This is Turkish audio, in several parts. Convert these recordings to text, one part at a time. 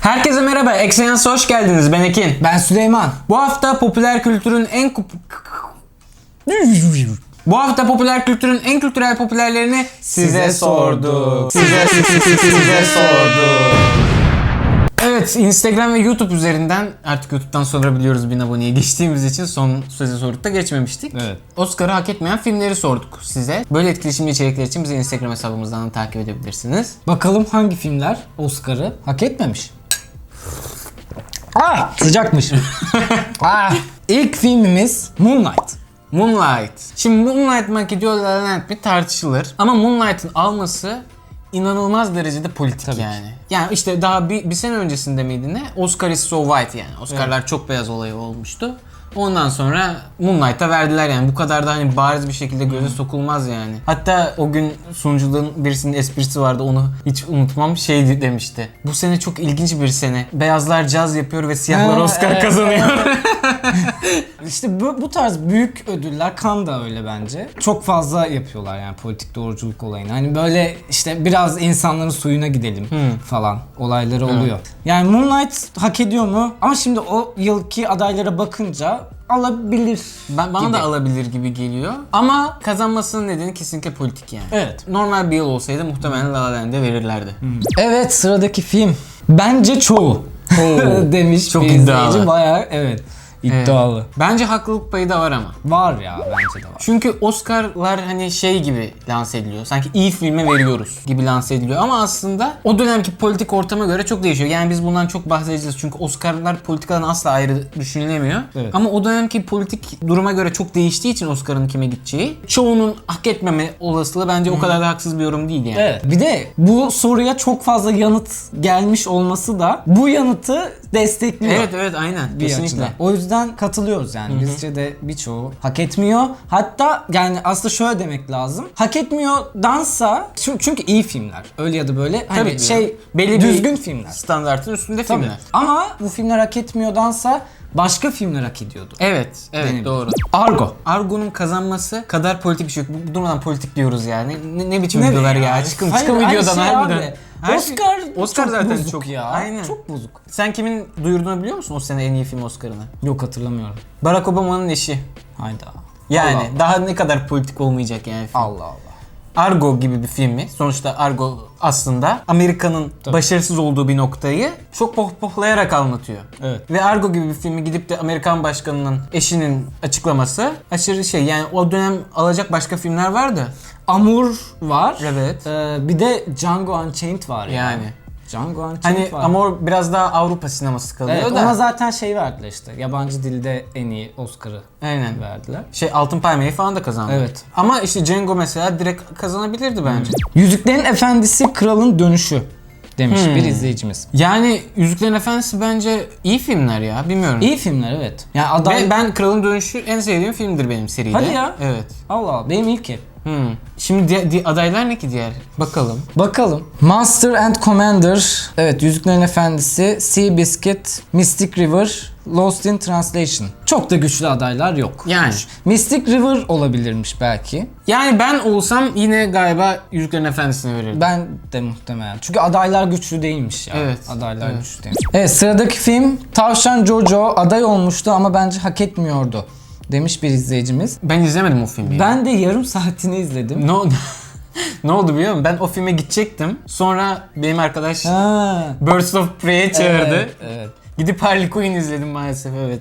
Herkese merhaba, Excellence'a hoş geldiniz. Ben Ekin. Ben Süleyman. Bu hafta popüler kültürün en. Bu hafta popüler kültürün en kültürel popülerlerini size, sorduk. Size, size, size sorduk. Evet, Instagram ve YouTube üzerinden artık YouTube'dan sorabiliyoruz bin aboneye geçtiğimiz için son size sorduk da geçmemiştik. Evet. Oscar'ı hak etmeyen filmleri sorduk size. Böyle etkileşimli içerikler için bizi Instagram hesabımızdan da takip edebilirsiniz. Bakalım hangi filmler Oscar'ı hak etmemiş? Ah sıcakmış. ah. İlk filmimiz Moonlight. Moonlight. Şimdi Moonlight mı hak ediyor La La Land mi tartışılır. Ama Moonlight'ın alması inanılmaz derecede politik Tabii ki. yani. Yani işte daha bir, bir sene öncesinde miydi ne? Oscar is so white yani. Oscar'lar çok beyaz olayı olmuştu. Ondan sonra Moonlight'a verdiler yani. Bu kadar da hani bariz bir şekilde göze sokulmaz yani. Hatta o gün sunuculuğun birisinin esprisi vardı onu hiç unutmam. Şey demişti. Bu sene çok ilginç bir sene. Beyazlar caz yapıyor ve siyahlar Ha, Oscar evet, kazanıyor. İşte bu, bu tarz büyük ödüller kan da öyle bence. Çok fazla yapıyorlar yani politik doğruculuk olayını. Hani böyle işte biraz insanların suyuna gidelim falan olayları oluyor. Yani Moonlight hak ediyor mu? Ama şimdi o yılki adaylara bakınca alabilir. Ben, bana gibi. da alabilir gibi geliyor. Ama kazanmasının nedeni kesinlikle politik yani. Evet. Normal bir yıl olsaydı muhtemelen La La Land'e verirlerdi. Evet sıradaki film. Bence çoğu. demiş Çok bir iddialı. izleyici. Bayağı evet iddialı. Bence haklılık payı da var ama. Var ya bence de var. Çünkü Oscar'lar hani şey gibi lanse ediliyor. Sanki iyi filme veriyoruz gibi lanse ediliyor. Ama aslında o dönemki politik ortama göre çok değişiyor. Yani biz bundan çok bahsedeceğiz. Çünkü Oscar'lar politikadan asla ayrı düşünülemiyor. Evet. Ama o dönemki politik duruma göre çok değiştiği için Oscar'ın kime gideceği çoğunun hak etmeme olasılığı bence o kadar da haksız bir yorum değil yani. Evet. Bir de bu soruya çok fazla yanıt gelmiş olması da bu yanıtı destekliyor. Evet evet aynen. bir Kesinlikle. açıdan. O yüzden katılıyoruz yani. Bizce de birçoğu hak etmiyor. Hatta yani aslında şöyle demek lazım. Hak etmiyordansa çünkü, çünkü iyi filmler. Öyle ya da böyle hani Tabii şey Belli bir düzgün filmler. Standartın üstünde Tabii. filmler. Ama bu filmler hak etmiyordansa başka filmler hak ediyordu. Evet, evet Benim. doğru. Argo. Argo'nun kazanması kadar politik bir şey yok. Durmadan politik diyoruz yani. Ne, ne biçim Ne videolar be ya? Çıkın, çıkın videodan şey harbiden. abi. Her şey- Oscar, Oscar çok zaten bozuk çok ya. Aynen. Çok bozuk. Sen kimin duyurduğunu biliyor musun o sene en iyi film Oscar'ını? Yok hatırlamıyorum. Barack Obama'nın eşi. Hayda. Yani Allah daha ne kadar politik olmayacak yani film. Allah Allah. Argo gibi bir filmi. Sonuçta Argo aslında Amerika'nın Tabii. başarısız olduğu bir noktayı çok pohpohlayarak anlatıyor. Evet. Ve Argo gibi bir filmi gidip de Amerikan başkanının eşinin açıklaması aşırı şey. Yani o dönem alacak başka filmler vardı. Amur var. Evet. Ee, bir de Django Unchained var ya. Yani. Django Unchained Hani var. ama o biraz daha Avrupa sineması kalıyor Evet, da. ona zaten şey verdiler işte. Yabancı dilde en iyi Oscar'ı Aynen. verdiler. Şey Altın Palmiye'yi falan da kazandı. Evet. Ama işte Django mesela direkt kazanabilirdi bence. Yüzüklerin Efendisi Kralın Dönüşü demiş Hmm. bir izleyicimiz. Yani Yüzüklerin Efendisi bence iyi filmler ya. Bilmiyorum. İyi filmler evet. Yani aday... Ben, Kralın Dönüşü en sevdiğim filmdir benim seride. Hadi ya. Evet. Allah Allah benim ilki. Hmm. Şimdi di- di- adaylar ne ki diğer? Bakalım. Bakalım. Master and Commander. Evet Yüzüklerin Efendisi. Sea Biscuit. Mystic River. Lost in Translation. Çok da güçlü adaylar yok. Yani. Mystic River olabilirmiş belki. Yani ben olsam yine galiba Yüzüklerin Efendisi'ne verirdim. Ben de muhtemelen. Çünkü adaylar güçlü değilmiş ya. Evet, Adaylar evet. güçlü değilmiş. Evet sıradaki film Tavşan Jojo aday olmuştu ama bence hak etmiyordu demiş bir izleyicimiz. Ben izlemedim o filmi. Ben de yarım saatini izledim. Ne oldu? ne oldu biliyor musun? Ben o filme gidecektim. Sonra benim arkadaş Ha. Birds of Prey'e çağırdı. Evet, evet. Gidip Harley Quinn izledim maalesef evet.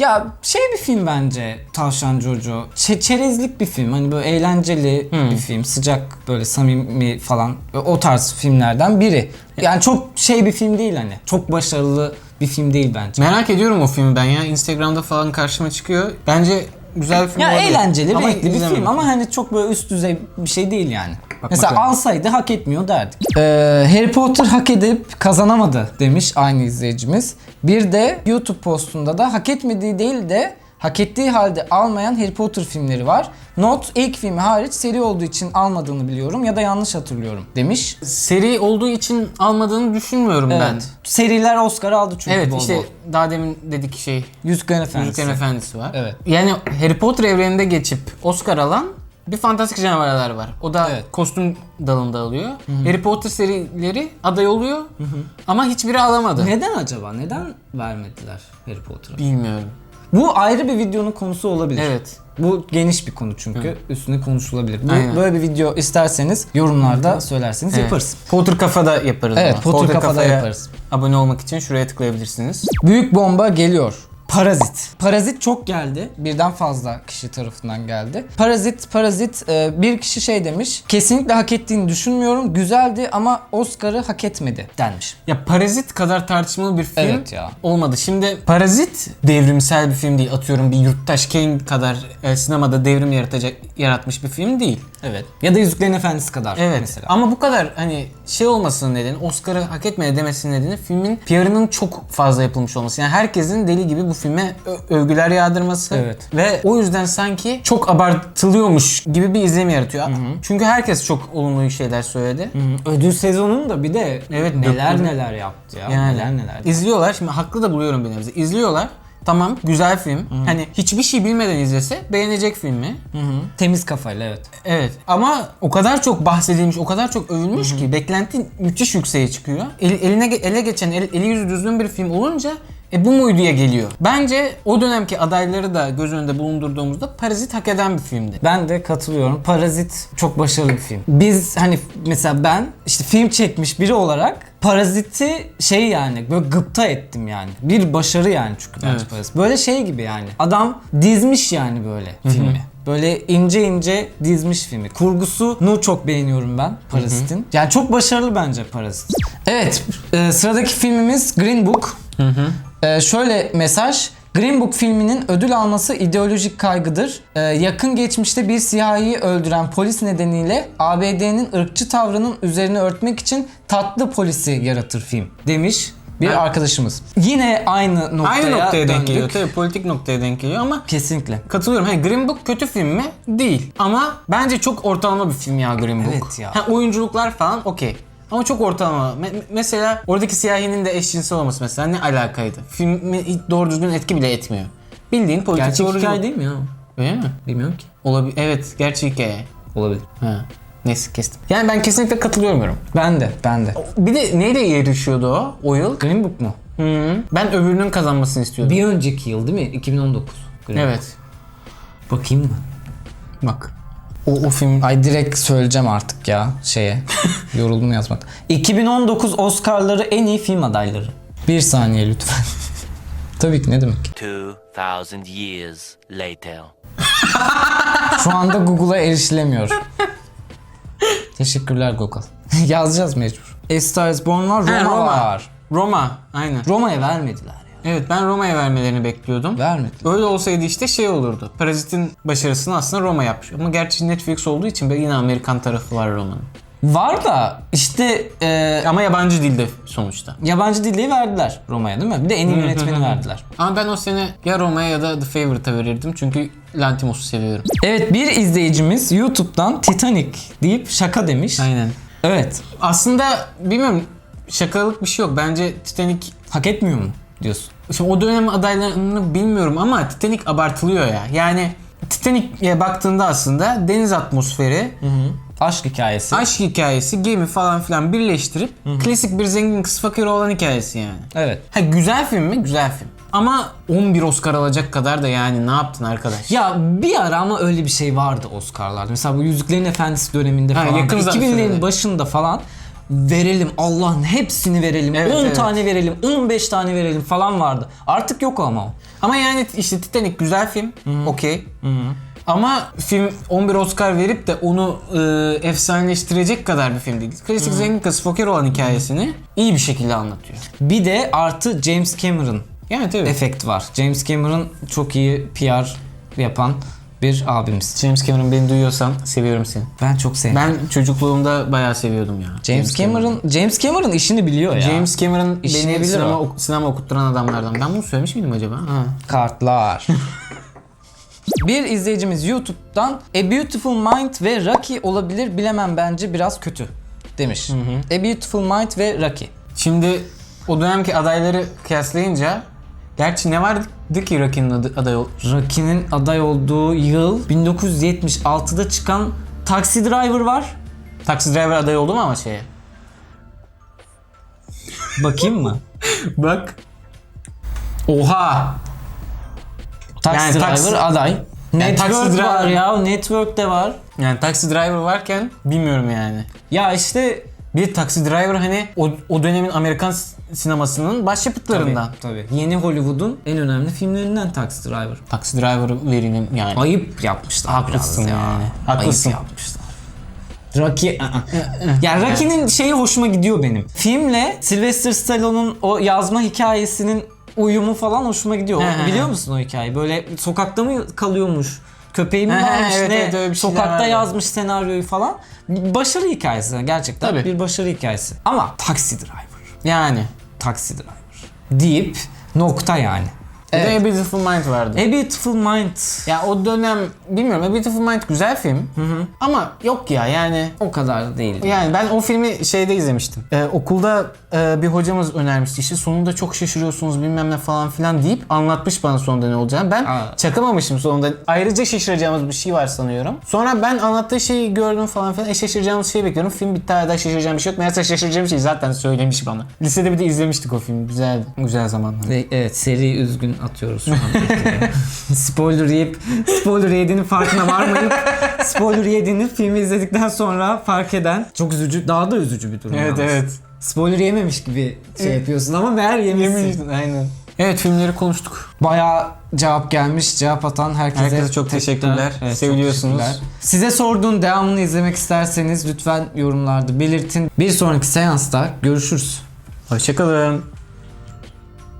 Ya şey bir film bence Tavşan Jojo. Ç- çerezlik bir film. Hani böyle eğlenceli Hmm. bir film. Sıcak böyle samimi falan. O tarz filmlerden biri. Yani çok şey bir film değil hani. Çok başarılı bir film değil bence. Merak ediyorum o filmi ben ya. Instagram'da falan karşıma çıkıyor. Bence güzel film Ya olabilir. eğlenceli, Ama renkli bir izlemedim. film ama hani çok böyle üst düzey bir şey değil yani. Mesela bakalım. alsaydı hak etmiyor derdik. Ee, Harry Potter hak edip kazanamadı demiş aynı izleyicimiz. Bir de YouTube postunda da hak etmediği değil de hak ettiği halde almayan Harry Potter filmleri var. Not ilk filmi hariç seri olduğu için almadığını biliyorum ya da yanlış hatırlıyorum demiş. Seri olduğu için almadığını düşünmüyorum ben. Seriler Oscar aldı çünkü Evet bol işte bol. daha demin dedik şey Yüzüklerin Efendisi. Yüzüklerin Efendisi var. Evet. Yani Harry Potter evreninde geçip Oscar alan Bir fantastik canavarlar var. O da Evet. kostüm dalında alıyor. Harry Potter serileri aday oluyor. Ama hiçbiri alamadı. Neden acaba? Neden vermediler Harry Potter'a? Bilmiyorum. Bu ayrı bir videonun konusu olabilir. Evet. Bu geniş bir konu çünkü. Üstüne konuşulabilir. Bu, Aynen. böyle bir video isterseniz yorumlarda söylerseniz Evet. yaparız. Potter Kafa'da yaparız Evet, ama. Potter Kafa'da Kafa'ya yaparız. Abone olmak için şuraya tıklayabilirsiniz. Büyük bomba geliyor. Parazit. Parazit çok geldi. Birden fazla kişi tarafından geldi. Parazit, Parazit e, bir kişi şey demiş. Kesinlikle hak ettiğini düşünmüyorum. Güzeldi ama Oscar'ı hak etmedi denmiş. Ya Parazit kadar tartışmalı bir film Evet ya. olmadı. Şimdi Parazit devrimsel bir film değil. Atıyorum bir Yurttaş Kane kadar e, sinemada devrim yaratacak yaratmış bir film değil. Evet. Ya da Yüzüklerin Efendisi kadar Evet. mesela. Ama bu kadar hani şey olmasının nedeni, Oscar'ı hak etmedi demesinin nedeni filmin PR'ının çok fazla yapılmış olması. Yani herkesin deli gibi bu filme övgüler yağdırması. Evet. Ve o yüzden sanki çok abartılıyormuş gibi bir izlenim yaratıyor. Çünkü herkes çok olumlu şeyler söyledi. Hı, Ödül sezonunu da bir de Evet, neler döktürdü. neler yaptı ya. Yani Neler neler. izliyorlar. Şimdi haklı da buluyorum bir nebze. İzliyorlar. Tamam güzel film. Hani hiçbir şey bilmeden izlese beğenecek filmi. Hı hı. Temiz kafayla evet. Evet ama o kadar çok bahsedilmiş, o kadar çok övülmüş ki beklenti müthiş yükseğe çıkıyor. El- eline ele geçen, el- eli yüzü düzgün bir film olunca e bu muydu diye geliyor. Bence o dönemki adayları da göz önünde bulundurduğumuzda Parazit hak eden bir filmdi. Ben de katılıyorum. Parazit çok başarılı bir film. Biz hani mesela ben işte film çekmiş biri olarak Parazit'i şey yani böyle gıpta ettim yani. Bir başarı yani çünkü bence Evet. Parazit. Böyle şey gibi yani. Adam dizmiş yani böyle filmi. Böyle ince ince dizmiş filmi. Kurgusunu çok beğeniyorum ben Parazit'in. Yani çok başarılı bence Parazit. Evet, e, sıradaki filmimiz Green Book. Ee, şöyle mesaj. Green Book filminin ödül alması ideolojik kaygıdır. Ee, yakın geçmişte bir siyahiyi öldüren polis nedeniyle ABD'nin ırkçı tavrının üzerine örtmek için tatlı polisi yaratır film demiş bir Ha. arkadaşımız. Yine aynı noktaya, Aynı noktaya denk geliyor. Tabii politik noktaya denk geliyor ama Kesinlikle. Katılıyorum. Hani Green Book kötü film mi? Değil. Ama bence çok ortalama bir film ya Green Book. Evet ya. Ha, oyunculuklar falan okey. Ama çok ortalama. Me- mesela oradaki siyahinin de eşcinsel olması mesela ne alakaydı? Filmi doğru düzgün etki bile etmiyor. Bildiğin politik Gerçek doğruculuk. hikaye değil mi ya? Öyle mi? Bilmiyorum ki. Olabilir. Evet, gerçek hikaye. Olabilir. Ha. Neyse kestim. Yani ben kesinlikle katılıyorum. Ben de, ben de. Bir de neyle yarışıyordu o? O yıl? Green Book mu? Hı. Ben öbürünün kazanmasını istiyordum. Bir önceki yıl değil mi? 2019. Green Book. Evet. Bakayım mı? Bak. O, o film Ay direkt söyleyeceğim artık ya şeye. Yoruldum yazmak. 2019 Oscar'ları en iyi film adayları. Bir saniye lütfen. Tabii ki ne demek. 2,000 years later. Şu anda Google'a erişilemiyor. Teşekkürler Google. Yazacağız mecbur. A Star is Born var, Ha, Roma, Roma. var. Roma. Aynen. Roma'ya vermediler. Evet ben Roma'ya vermelerini bekliyordum. Vermedi. Öyle olsaydı işte şey olurdu. Parazit'in başarısını aslında Roma yapmış. Ama gerçi Netflix olduğu için yine Amerikan tarafı var Roma'nın. Var da işte e, Ama yabancı dilde sonuçta. yabancı dilliği verdiler Roma'ya değil mi? Bir de en iyi yönetmeni verdiler. Ama ben o sene ya Roma'ya ya da The Favorite'a verirdim. Çünkü Lantimos'u seviyorum. Evet bir izleyicimiz YouTube'dan Titanic deyip şaka demiş. Aynen. Evet. Aslında bilmiyorum şakalık bir şey yok. Bence Titanic Hak etmiyor mu diyorsun? Şimdi o dönem adaylarını bilmiyorum ama Titanic abartılıyor ya. Yani Titanic'e baktığında aslında deniz atmosferi, Aşk hikayesi. aşk hikayesi, gemi falan filan birleştirip klasik bir zengin kız fakir olan hikayesi yani. Evet. Ha güzel film mi? Güzel film. Ama 11 Oscar alacak kadar da yani ne yaptın arkadaş? Ya bir ara ama öyle bir şey vardı Oscar'larda. Mesela bu Yüzüklerin Efendisi döneminde Ha, falan. yakın 2000'lerin zamanda. başında falan verelim Allah'ın hepsini verelim. Evet, 10 evet. tane verelim, 15 tane verelim falan vardı. Artık yok ama o. Ama yani işte Titanic güzel film. Okey. Ama film 11 Oscar verip de onu e, efsaneleştirecek kadar bir film değil. Klasik zengin kız fakir olan hikayesini iyi bir şekilde anlatıyor. Bir de artı James Cameron Yani tabii. efekt var. James Cameron çok iyi PR yapan bir abimiz. James Cameron beni duyuyorsan seviyorum seni. Ben çok sevdim. Ben çocukluğumda bayağı seviyordum ya. James Cameron, James Cameron işini biliyor ya. James Cameron İşini beni sinema, o. sinema okutturan adamlardan. Ben bunu söylemiş miydim acaba? Ha. Kartlar. Bir izleyicimiz YouTube'dan A Beautiful Mind ve Rocky olabilir bilemem bence biraz kötü demiş. A Beautiful Mind ve Rocky. Şimdi o dönemki adayları kıyaslayınca Gerçi ne vardı ki Rocky'nin aday Rocky'nin aday olduğu yıl 1976'da çıkan Taxi Driver var. Taxi Driver aday oldu mu ama şeye? Bakayım mı? Bak. Oha! Taxi Yani Driver Taxi- aday. Network Taxi Driver- var ya, Network de var. Yani Taxi Driver varken bilmiyorum yani. Ya işte Bir Taxi Driver hani o, o dönemin Amerikan sinemasının başyapıtlarından. Tabii, tabii. Yeni Hollywood'un en önemli filmlerinden Taxi Driver. Taxi Driver verinin yani. Ayıp yapmışlar Haklısın ya. yani. Haklısın. Ayıp yapmışlar. Rocky ya Rocky'nin şeyi hoşuma gidiyor benim. Filmle Sylvester Stallone'un o yazma hikayesinin uyumu falan hoşuma gidiyor. Biliyor musun o hikayeyi? Böyle sokakta mı kalıyormuş? Köpeği mi He, he, varmış evet, ne? evet, öyle bir şeyler Sokakta vardı. yazmış senaryoyu falan. Bir Başarı hikayesi gerçekten. Tabii. Bir başarı hikayesi. Ama Taxi Driver. Yani. Taxi Driver. Deyip nokta yani. Bir de Evet. A Beautiful Mind vardı. A Beautiful Mind. Ya o dönem bilmiyorum A Beautiful Mind güzel film. Ama yok ya yani O kadar da değil. yani ben o filmi şeyde izlemiştim. Ee, okulda e, bir hocamız önermişti işte sonunda çok şaşırıyorsunuz bilmem ne falan filan deyip anlatmış bana sonunda ne olacağını. Ben Aa. çakamamışım sonunda. Ayrıca şaşıracağımız bir şey var sanıyorum. Sonra ben anlattığı şeyi gördüm falan filan. E şaşıracağımız şeyi bekliyorum. Film bitti hala şaşıracağım bir şey yok. Meğerse şaşıracağım şey zaten söylemiş bana. Lisede bir de izlemiştik o filmi. Güzeldi. Güzel zamanlar. Ve Evet seri üzgün atıyoruz şu an. spoiler yiyip spoiler yediğinin farkına varmayıp spoiler yediğini filmi izledikten sonra fark eden çok üzücü daha da üzücü bir durum. Evet yalnız. evet. Spoiler yememiş gibi şey yapıyorsun ama meğer yemişsin. Yemiştin aynen. Evet filmleri konuştuk. Bayağı cevap gelmiş. Cevap atan herkese, Herkese çok teşekkürler. çok Seviliyorsunuz. teşekkürler. Size sorduğun devamını izlemek isterseniz lütfen yorumlarda belirtin. Bir sonraki seansta görüşürüz. Hoşçakalın.